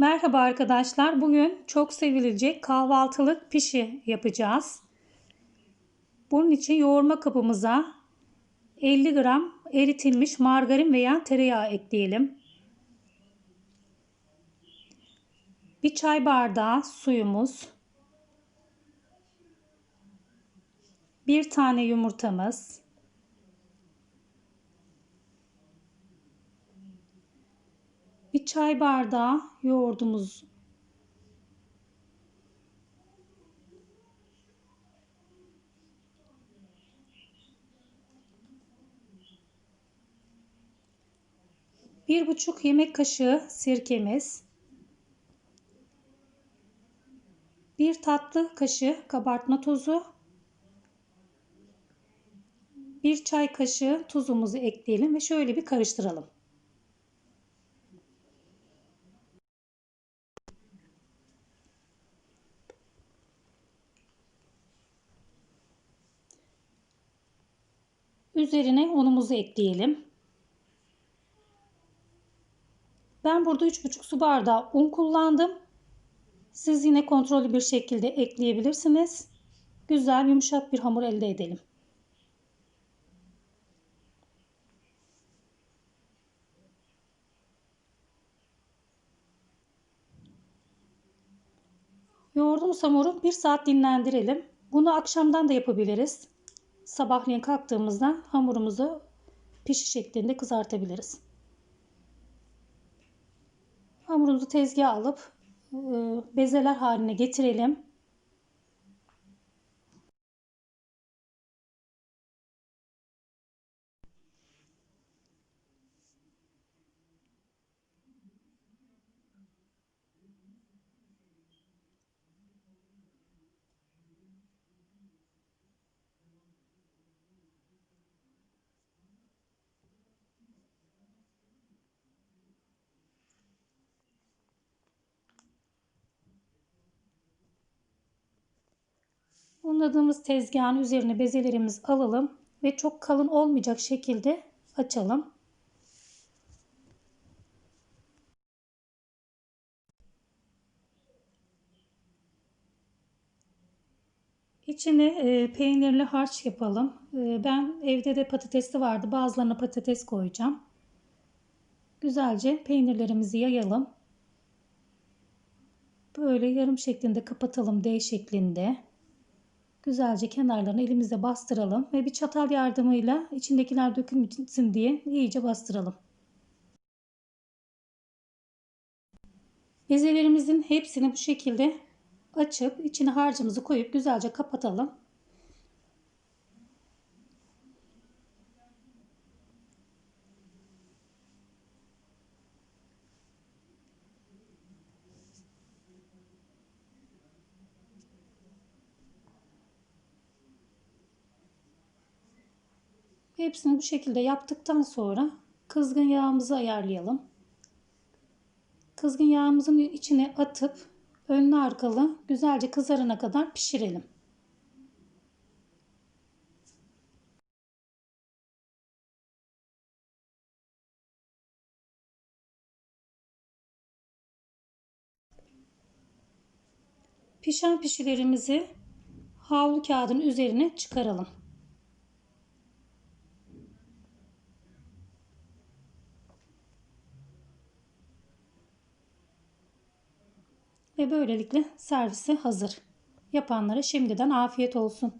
Merhaba arkadaşlar. Bugün çok sevilecek kahvaltılık pişi yapacağız. Bunun için yoğurma kabımıza 50 gram eritilmiş margarin veya tereyağı ekleyelim. Bir çay bardağı suyumuz. Bir tane yumurtamız. Bir çay bardağı yoğurdumuz. Bir buçuk yemek kaşığı sirkemiz. Bir tatlı kaşığı kabartma tozu. Bir çay kaşığı tuzumuzu ekleyelim ve şöyle bir karıştıralım. Üzerine unumuzu ekleyelim. Ben burada 3,5 su bardağı un kullandım. Siz yine kontrollü bir şekilde ekleyebilirsiniz. Güzel yumuşak bir hamur elde edelim. Yoğurduğumuz hamuru 1 saat dinlendirelim. Bunu akşamdan da yapabiliriz. Sabahleyin kalktığımızda hamurumuzu pişi şeklinde kızartabiliriz. Hamurumuzu tezgaha alıp e, bezeler haline getirelim. Unladığımız tezgahın üzerine bezelerimizi alalım ve çok kalın olmayacak şekilde açalım. İçine e, peynirli harç yapalım. E, ben evde de patatesli vardı. Bazılarına patates koyacağım. Güzelce peynirlerimizi yayalım. Böyle yarım şeklinde kapatalım D şeklinde. Güzelce kenarlarını elimizle bastıralım ve bir çatal yardımıyla içindekiler dökülmesin diye iyice bastıralım. Bezelerimizin hepsini bu şekilde açıp içine harcımızı koyup güzelce kapatalım. Hepsini bu şekilde yaptıktan sonra kızgın yağımızı ayarlayalım. Kızgın yağımızın içine atıp önlü arkalı güzelce kızarana kadar pişirelim. Pişen pişilerimizi havlu kağıdın üzerine çıkaralım. Ve böylelikle servise hazır. Yapanlara şimdiden afiyet olsun.